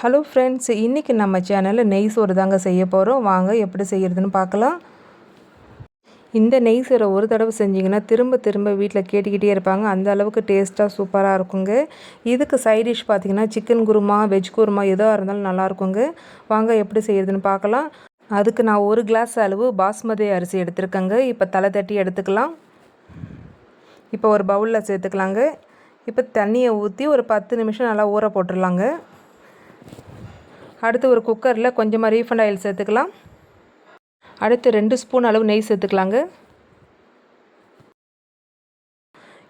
Hello friends இன்றைக்கி நம்ம சேனலில் நெய் சோறு தாங்க செய்ய போகிறோம் வாங்க எப்படி செய்கிறதுன்னு பார்க்கலாம். இந்த நெய் சோறை ஒரு தடவை செஞ்சிங்கன்னா திரும்ப திரும்ப வீட்டில் கேட்டுக்கிட்டே இருப்பாங்க. அந்த அளவுக்கு டேஸ்ட்டாக சூப்பராக இருக்குங்க. இதுக்கு சைட் டிஷ் பார்த்திங்கன்னா சிக்கன் குருமா வெஜ் குருமா எதாக இருந்தாலும் நல்லாயிருக்குங்க வாங்க எப்படி செய்கிறதுன்னு பார்க்கலாம். அதுக்கு நான் ஒரு கிளாஸ் அளவு பாஸ்மதி அரிசி எடுத்துருக்கேங்க. இப்போ தலை தட்டி எடுத்துக்கலாம். இப்போ ஒரு பவுலில் சேர்த்துக்கலாங்க. இப்போ தண்ணியை ஊற்றி ஒரு பத்து நிமிஷம் நல்லா ஊற போட்டுடலாங்க அடுத்து ஒரு குக்கரில் கொஞ்சமாக ரீஃபண்ட் ஆயில் சேர்த்துக்கலாம். அடுத்து ரெண்டு ஸ்பூன் அளவு நெய் சேர்த்துக்கலாங்க.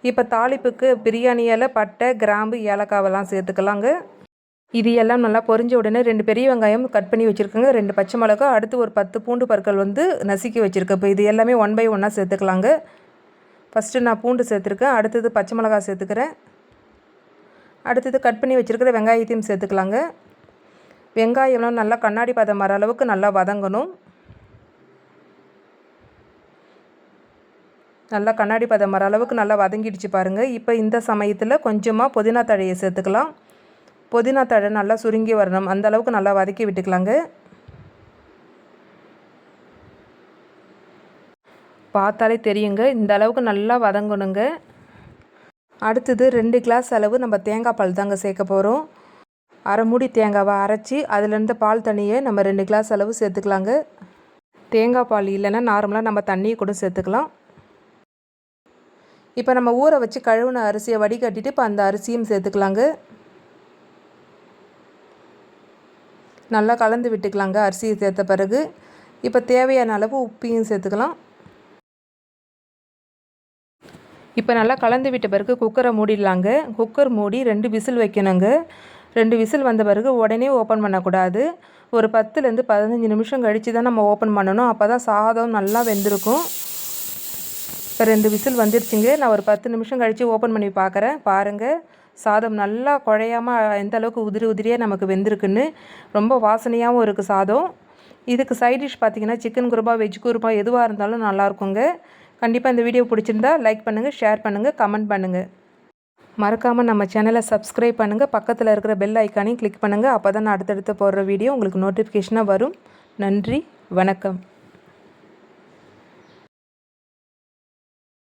இப்போ தாளிப்புக்கு பிரியாணியில் பட்டை கிராம்பு ஏலக்காவெல்லாம் சேர்த்துக்கலாங்க. இது எல்லாம் நல்லா பொரிஞ்ச உடனே ரெண்டு பெரிய வெங்காயம் கட் பண்ணி வச்சுருக்கோங்க. ரெண்டு பச்சை மிளகா அடுத்து ஒரு பத்து பூண்டு பற்கள் வந்து நசுக்கி வச்சுருக்கேன் இப்போ இது எல்லாமே ஒன் பை ஒன்னாக சேர்த்துக்கலாங்க. ஃபஸ்ட்டு நான் பூண்டு சேர்த்துருக்கேன். அடுத்தது பச்சை மிளகா சேர்த்துக்கிறேன். அடுத்தது கட் பண்ணி வச்சுருக்கிற வெங்காயத்தையும் சேர்த்துக்கலாங்க. வெங்காயம்லாம் நல்லா கண்ணாடி பதம் வர அளவுக்கு நல்லா வதங்கணும். நல்லா கண்ணாடி பதம் வர அளவுக்கு நல்லா வதங்கிடுச்சு பாருங்கள் இப்போ இந்த சமயத்தில் கொஞ்சமாக புதினா தழையை சேர்த்துக்கலாம். புதினா தழை நல்லா சுருங்கி வரணும். அந்த அளவுக்கு நல்லா வதக்கி விட்டுக்கலாங்க. பார்த்தாலே தெரியுங்க. இந்த அளவுக்கு நல்லா வதங்கணுங்க. அடுத்தது ரெண்டு கிளாஸ் அளவு நம்ம தேங்காய் பால் தாங்க சேர்க்க போகிறோம் அரை மூடி தேங்காவை அரைச்சி அதுலேருந்து பால் தண்ணியை நம்ம ரெண்டு கிளாஸ் அளவு சேர்த்துக்கலாங்க. தேங்காய் பால் இல்லைன்னா நார்மலாக நம்ம தண்ணியை கூட சேர்த்துக்கலாம். இப்போ நம்ம ஊற வச்சு கழுவுன அரிசியை வடிகட்டிட்டு இப்போ அந்த அரிசியும் சேர்த்துக்கலாங்க. நல்லா கலந்து விட்டுக்கலாங்க அரிசியை சேர்த்த பிறகு. இப்போ தேவையான அளவு உப்பையும் சேர்த்துக்கலாம். இப்போ நல்லா கலந்து விட்ட பிறகு குக்கரை மூடிடலாங்க. குக்கர் மூடி ரெண்டு விசில் வைக்கணுங்க. ரெண்டு விசில் வந்த பிறகு உடனே ஓப்பன் பண்ணக்கூடாது. ஒரு பத்துலேருந்து பதினஞ்சு நிமிஷம் கழித்து தான் நம்ம ஓப்பன் பண்ணணும். அப்போ தான் சாதம் நல்லா வெந்திருக்கும். இப்போ ரெண்டு விசில் வந்துருச்சுங்க. நான் ஒரு பத்து நிமிஷம் கழித்து ஓப்பன் பண்ணி பார்க்குறேன். பாருங்கள் சாதம் நல்லா குழையாமல் எந்த அளவுக்கு உதிரி உதிரியாக நமக்கு வெந்திருக்குன்னு. ரொம்ப வாசனையாகவும் இருக்குது சாதம். இதுக்கு சைட் டிஷ் பார்த்திங்கன்னா சிக்கன் குருபா வெஜ் குருபா எதுவாக இருந்தாலும் நல்லாயிருக்குங்க கண்டிப்பாக இந்த வீடியோ பிடிச்சிருந்தா லைக் பண்ணுங்கள் ஷேர் பண்ணுங்கள் கமெண்ட் பண்ணுங்கள் மறக்காமல் நம்ம சேனலை சப்ஸ்கிரைப் பண்ணுங்கள் பக்கத்தில் இருக்கிற பெல் ஐக்கானையும் கிளிக் பண்ணுங்கள் அப்போ தான் நான் அடுத்தடுத்து போடுற வீடியோ உங்களுக்கு நோட்டிஃபிகேஷனாக வரும். நன்றி. வணக்கம்.